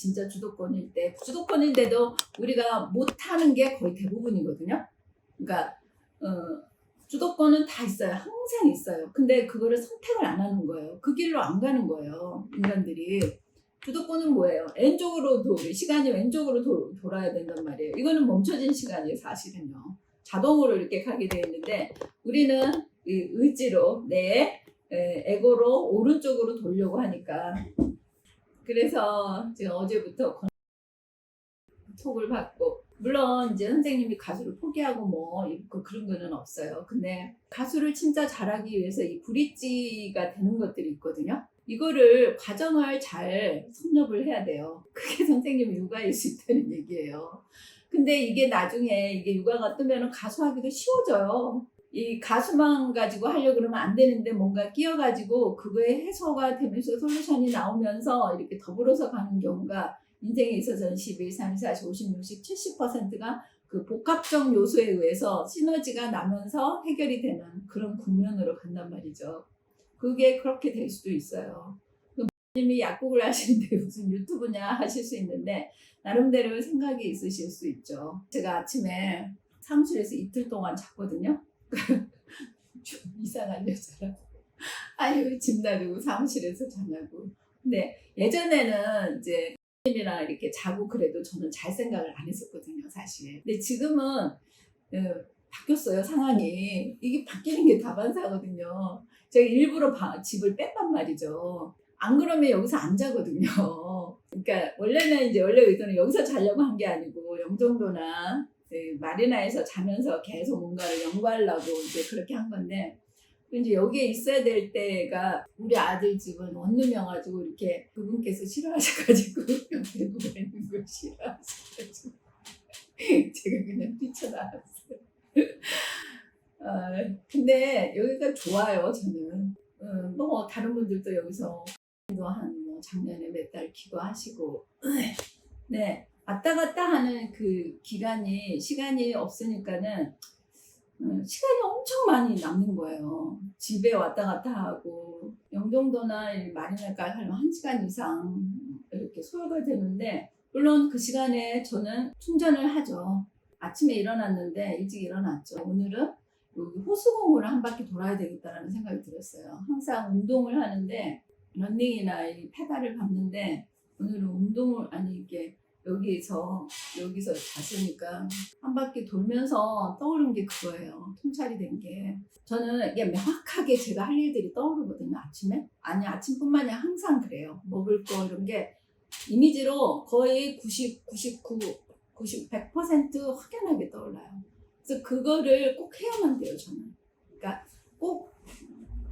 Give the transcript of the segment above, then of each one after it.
진짜 주도권일 때 주도권인데도 우리가 못하는 게 거의 대부분이거든요. 그러니까 어, 주도권은 다 있어요. 항상 있어요. 근데 그거를 선택을 안 하는 거예요. 그 길로 안 가는 거예요. 인간들이. 주도권은 뭐예요? 왼쪽으로 도 시간이 왼쪽으로 도, 돌아야 된단 말이에요. 이거는 멈춰진 시간이에요, 사실은요. 자동으로 이렇게 가게 되어 있는데 우리는 이 의지로 내 에, 에고로 오른쪽으로 돌려고 하니까 그래서 제가 어제부터 건- 톡을 받고 물론 이제 선생님이 가수를 포기하고 뭐 이렇게 그런 거는 없어요. 근데 가수를 진짜 잘하기 위해서 이 브릿지가 되는 것들이 있거든요. 이거를 과정을 잘 섭렵을 해야 돼요. 그게 선생님 육아일 수 있다는 얘기예요. 근데 이게 나중에 이게 육아가 뜨면 가수하기도 쉬워져요. 이 가수만 가지고 하려고 그러면 안 되는데 뭔가 끼어가지고 그거에 해소가 되면서 솔루션이 나오면서 이렇게 더불어서 가는 경우가 인생에 있어서는 11, 3, 4, 50, 60, 70%가 그 복합적 요소에 의해서 시너지가 나면서 해결이 되는 그런 국면으로 간단 말이죠. 그게 그렇게 될 수도 있어요. 님이 약국을 하시는데 무슨 유튜브냐 하실 수 있는데 나름대로 생각이 있으실 수 있죠. 제가 아침에 사무실에서 이틀 동안 잤거든요. 좀 이상한 여자라. 아유 집 놔두고 사무실에서 자냐고. 근데 예전에는 이제 님이랑 이렇게 자고 그래도 저는 잘 생각을 안 했었거든요, 사실. 근데 지금은 어, 바뀌었어요, 상황이. 이게 바뀌는 게 다반사거든요. 제가 일부러 바- 집을 뺐단 말이죠. 안 그러면 여기서 안 자거든요. 그러니까 원래는 이제 원래 의도는 여기서 자려고 한 게 아니고 영종도나 그 마리나에서 자면서 계속 뭔가를 연구하려고 이제 그렇게 한 건데 이제 여기에 있어야 될 때가 우리 아들 집은 원룸이어 가지고 이렇게 그분께서 싫어하셔가지고 여기를 보내는 걸 싫어하셔가지고 제가 그냥 뛰쳐나왔어요. 아, 근데 여기가 좋아요 저는. 어, 뭐 다른 분들도 여기서 한뭐 작년에 몇 달 기거하시고 네 왔다 갔다 하는 그 기간이 시간이 없으니까는 음, 시간이 엄청 많이 남는 거예요. 집에 왔다 갔다 하고 영종도나 하면 한 시간 이상 이렇게 소요가 되는데 물론 그 시간에 저는 충전을 하죠. 아침에 일어났는데 일찍 일어났죠. 오늘은 호수공원을 한 바퀴 돌아야 되겠다라는 생각이 들었어요. 항상 운동을 하는데 런닝이나 이 페달을 밟는데 오늘은 운동을 아니 이게 여기서 여기서 잤으니까 한 바퀴 돌면서 떠오른 게 그거예요. 통찰이 된 게. 저는 이게 명확하게 제가 할 일들이 떠오르거든요. 아침에. 아니 아침뿐만이 항상 그래요. 먹을 거 이런 게 이미지로 거의 90, 99, 90, 100% 확연하게 떠올라요. 그래서 그거를 꼭 해야만 돼요. 저는. 그러니까 꼭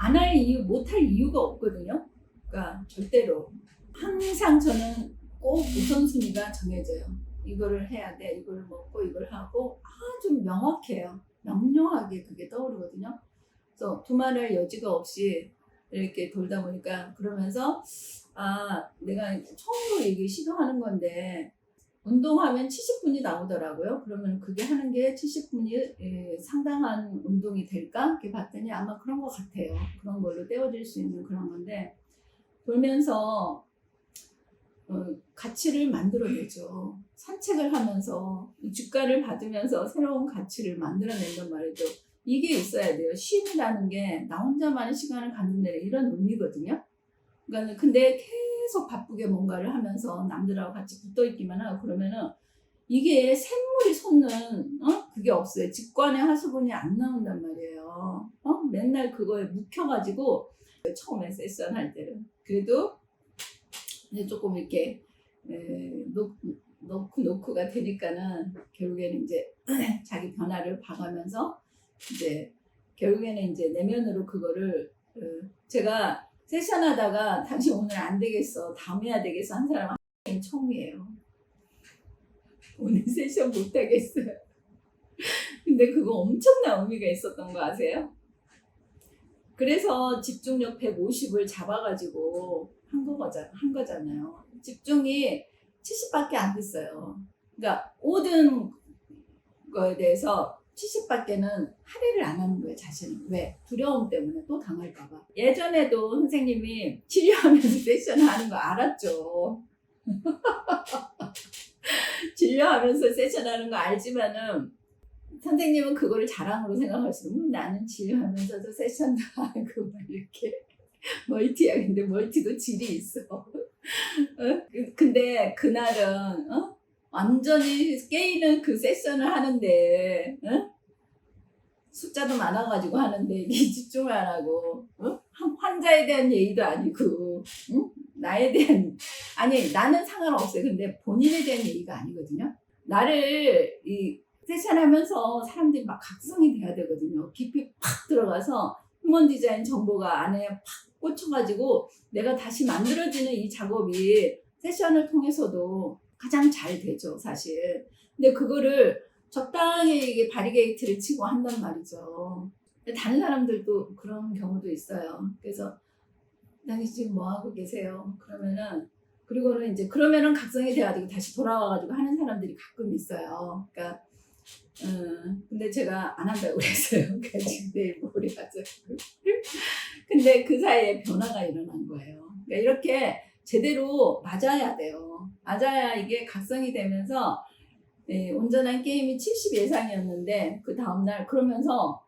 안 할 이유, 못 할 이유가 없거든요. 그러니까 절대로 항상 저는 꼭 우선순위가 정해져요. 이거를 해야 돼, 이걸 먹고 이걸 하고 아주 명확해요. 명료하게 그게 떠오르거든요. 그래서 두말할 여지가 없이 이렇게 돌다 보니까 그러면서 아 내가 처음으로 이게 시도하는 건데 운동하면 70분이 나오더라고요. 그러면 그게 하는 게 70분이 상당한 운동이 될까? 이렇게 봤더니 아마 그런 것 같아요. 그런 걸로 떼어질 수 있는 그런 건데 돌면서 어, 가치를 만들어내죠. 산책을 하면서 이 주가를 받으면서 새로운 가치를 만들어낸단 말이죠. 이게 있어야 돼요. 쉼이라는 게 나 혼자만의 시간을 갖는 데 이런 의미거든요. 그러니까 근데 계속 바쁘게 뭔가를 하면서 남들하고 같이 붙어 있기만 하고 그러면은 이게 샘물이 솟는 어? 그게 없어요. 직관의 하수분이 안 나온단 말이에요. 어? 맨날 그거에 묵혀가지고 처음에 세션 할 때는 그래도 조금 이렇게 놓고 놓고가 되니까는 결국에는 이제 자기 변화를 봐가면서 이제 결국에는 이제 내면으로 그거를 어, 제가 세션 하다가 당신 오늘 안 되겠어 다음 해야 되겠어 한 사람 한 처음이에요 오늘 세션 못 하겠어요 근데 그거 엄청난 의미가 있었던 거 아세요? 그래서 집중력 150을 잡아가지고 한, 거자, 한 거잖아요. 집중이 70밖에 안 됐어요. 그러니까 모든 거에 대해서 70밖에는 할애를 안 하는 거예요, 자신은. 왜? 두려움 때문에 또 당할까봐. 예전에도 선생님이 치료하면서 세션 하는 거 알았죠. 진료하면서 세션 하는 거 알지만은 선생님은 그거를 자랑으로 음, 나는 진료하면서도 세션도 하고 막 이렇게 멀티야 근데 멀티도 질이 있어 어? 그- 근데 그날은 어? 완전히 깨이는 그 세션을 하는데 어? 숫자도 많아가지고 하는데 이게 집중을 안 하고 어? 한- 환자에 대한 예의도 아니고 응? 나에 대한 아니 나는 상관없어요 근데 본인에 대한 예의가 아니거든요 나를 이 세션하면서 사람들이 막 각성이 돼야 되거든요 깊이 팍 들어가서 휴먼 디자인 정보가 안에 팍 꽂혀가지고 내가 다시 만들어지는 이 작업이 세션을 통해서도 가장 잘 되죠 사실 근데 그거를 적당히 이게 바리게이트를 치고 한단 말이죠. 다른 사람들도 그런 경우도 있어요. 그래서 당신 지금 뭐 하고 계세요? 그러면은 그리고는 이제 그러면은 각성이 돼가지고 다시 돌아와가지고 하는 사람들이 가끔 있어요. 그러니까 음, 근데 제가 안 한다고 그랬어요. 그러니까 내일 모레 가서. 근데 그 사이에 변화가 일어난 거예요. 그러니까 이렇게 제대로 맞아야 돼요. 맞아야 이게 각성이 되면서 네, 온전한 게임이 70 예상이었는데 그 다음날 그러면서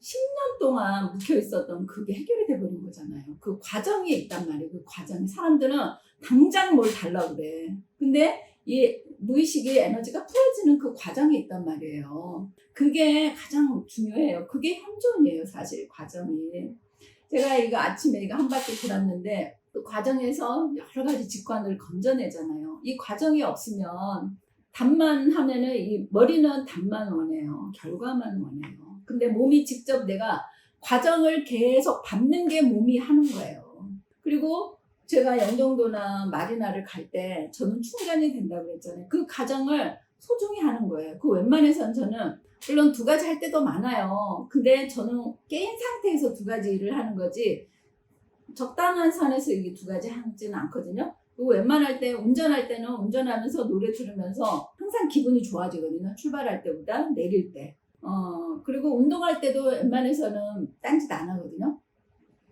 10년 동안 묵혀 있었던 그게 해결이 돼버린 거잖아요. 그 과정이 있단 말이에요. 그 과정이 사람들은 당장 뭘 달라고 그래. 근데 이 무의식의 에너지가 풀어지는 그 과정이 있단 말이에요. 그게 가장 중요해요. 그게 현존이에요, 사실 과정이. 제가 이거 아침에 이거 한 바퀴 돌았는데 그 과정에서 여러 가지 직관을 건져내잖아요. 이 과정이 없으면 답만 하면은 이 머리는 답만 원해요. 결과만 원해요. 근데 몸이 직접 내가 과정을 계속 밟는 게 몸이 하는 거예요. 그리고 제가 영종도나 마리나를 갈 때 저는 충전이 된다고 그랬잖아요. 그 과정을 소중히 하는 거예요. 그 웬만해선 저는 물론 두 가지 할 때도 많아요. 근데 저는 깨인 상태에서 두 가지 일을 하는 거지 적당한 선에서 이게 두 가지 하지는 않거든요. 그리고 웬만할 때 운전할 때는 운전하면서 노래 들으면서 항상 기분이 좋아지거든요. 출발할 때보다 내릴 때. 어 그리고 운동할 때도 웬만해서는 딴짓 안 하거든요.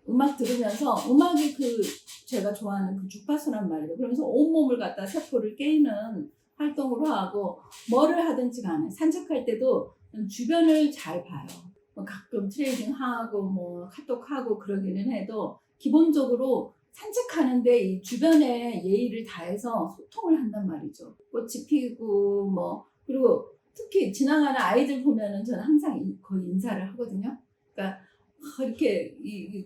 음악 들으면서 음악이 그 제가 좋아하는 그 주파수란 말이에요. 그러면서 온몸을 갖다 세포를 깨는 활동으로 하고 뭐를 하든지 간에 산책할 때도 주변을 잘 봐요. 뭐 가끔 트레이딩 하고 뭐 카톡하고 그러기는 해도 기본적으로 산책하는데 이 주변에 예의를 다해서 소통을 한단 말이죠. 꽃이 피고 뭐 그리고 특히 지나가는 아이들 보면은 저는 항상 이- 거의 인사를 하거든요. 그러니까 아, 이렇게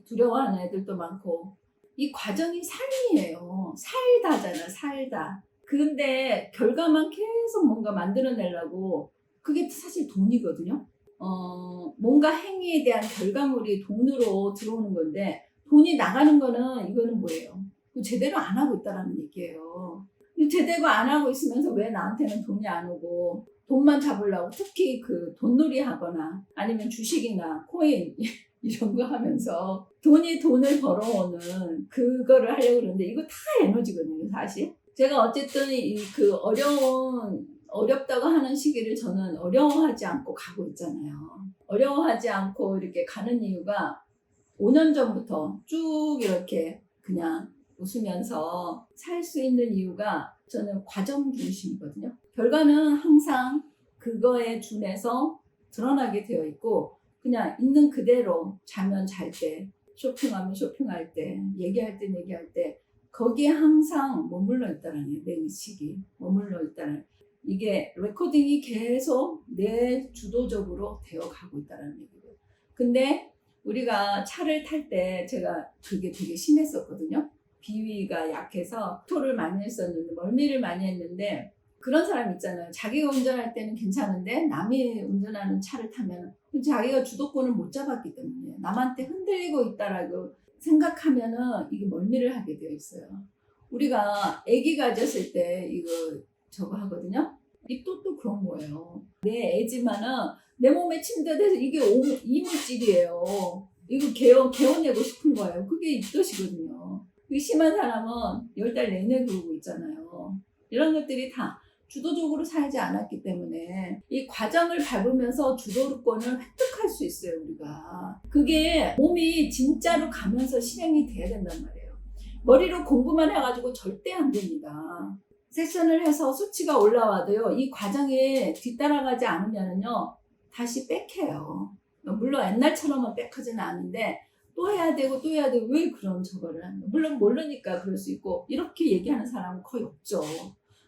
두려워하는 애들도 많고 이 과정이 삶이에요. 살다잖아, 살다. 근데 결과만 계속 뭔가 만들어내려고 그게 사실 돈이거든요. 어, 뭔가 행위에 대한 결과물이 돈으로 들어오는 건데 돈이 나가는 거는 이거는 뭐예요? 제대로 안 하고 있다라는 얘기예요. 제대로 안 하고 있으면서 왜 나한테는 돈이 안 오고 돈만 잡으려고 특히 그 돈놀이 하거나 아니면 주식이나 코인 이런 거 하면서 돈이 돈을 벌어오는 그거를 하려고 그러는데 이거 다 에너지거든요, 사실. 제가 어쨌든 이 그 어려운 어렵다고 하는 시기를 저는 어려워하지 않고 가고 있잖아요. 어려워하지 않고 이렇게 가는 이유가 5년 전부터 쭉 이렇게 그냥 웃으면서 살 수 있는 이유가 저는 과정 중심이거든요. 결과는 항상 그거에 준해서 드러나게 되어 있고 그냥 있는 그대로 자면 잘 때, 쇼핑하면 쇼핑할 때, 얘기할 때 얘기할 때 거기에 항상 머물러 있다는 내 의식이 머물러 있다는 이게 레코딩이 계속 내 주도적으로 되어 가고 있다는 얘기예요. 근데 우리가 차를 탈 때 제가 그게 되게 심했었거든요. 비위가 약해서 토를 많이 했었는데 멀미를 많이 했는데 그런 사람 있잖아요. 자기가 운전할 때는 괜찮은데 남이 운전하는 차를 타면 자기가 주도권을 못 잡았기 때문에 남한테 흔들리고 있다라고 생각하면은 이게 멀미를 하게 되어 있어요. 우리가 아기 가졌을 때 이거 저거 하거든요. 입도 또 그런 거예요. 내 애지만은 내 몸에 침대돼서 이게 오- 이물질이에요. 이거 개워, 개워내고 싶은 거예요. 그게 입덧이거든요. 그 심한 사람은 열 달 내내 그러고 있잖아요. 이런 것들이 다 주도적으로 살지 않았기 때문에 이 과정을 밟으면서 주도권을 획득할 수 있어요, 우리가. 그게 몸이 진짜로 가면서 실행이 돼야 된단 말이에요. 머리로 공부만 해가지고 절대 안 됩니다. 세션을 해서 수치가 올라와도요, 이 과정에 뒤따라가지 않으면요, 다시 빽해요. 물론 옛날처럼은 빽하지는 않은데, 또 해야 되고 또 해야 되고 왜 그런 저거를 거야? 물론 모르니까 그럴 수 있고, 이렇게 얘기하는 사람은 거의 없죠.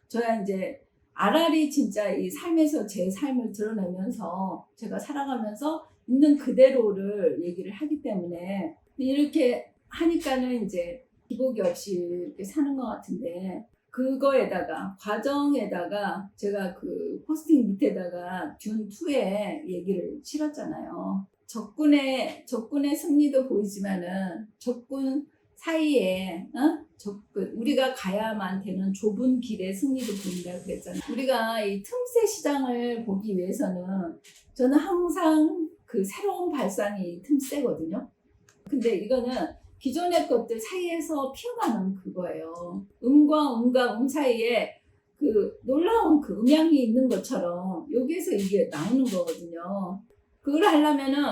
저야 이제 아랄이 진짜 이 삶에서 제 삶을 드러내면서 제가 살아가면서 있는 그대로를 얘기를 하기 때문에 이렇게 하니까는 이제 기복이 없이 이렇게 사는 것 같은데 그거에다가 과정에다가 제가 그 포스팅 밑에다가 듄 2의 얘기를 실었잖아요. 적군의 적군의 승리도 보이지만은 적군 사이에 어? 적군 우리가 가야만 되는 좁은 길의 승리도 보인다 그랬잖아요. 우리가 이 틈새 시장을 보기 위해서는 저는 항상 그 새로운 발상이 틈새거든요. 근데 이거는 기존의 것들 사이에서 피어나는 그거예요. 음과 음과 음 사이에 그 놀라운 그 음향이 있는 것처럼 여기에서 이게 나오는 거거든요. 그걸 하려면은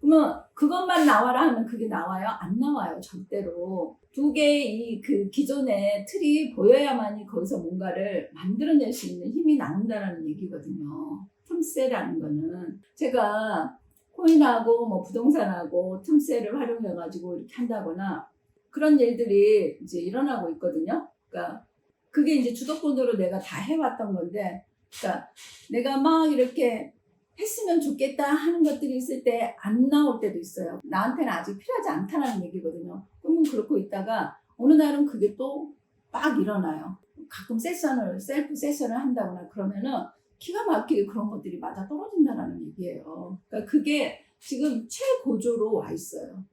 그러면 그것만 나와라 하면 그게 나와요? 안 나와요, 절대로. 두 개의 이 그 기존의 틀이 보여야만이 거기서 뭔가를 만들어낼 수 있는 힘이 나온다라는 얘기거든요. 틈새라는 거는. 제가 코인하고 뭐 부동산하고 틈새를 활용해가지고 이렇게 한다거나 그런 일들이 이제 일어나고 있거든요. 그러니까 그게 이제 주도권으로 내가 다 해왔던 건데, 그러니까 내가 막 이렇게 했으면 좋겠다 하는 것들이 있을 때 안 나올 때도 있어요. 나한테는 아직 필요하지 않다는 얘기거든요. 그러면 그렇고 있다가 어느 날은 그게 또 막 일어나요. 가끔 세션을, 셀프 세션을 한다거나 그러면은 기가 막히게 그런 것들이 맞아 떨어진다는 얘기예요. 그러니까 그게 지금 최고조로 와 있어요.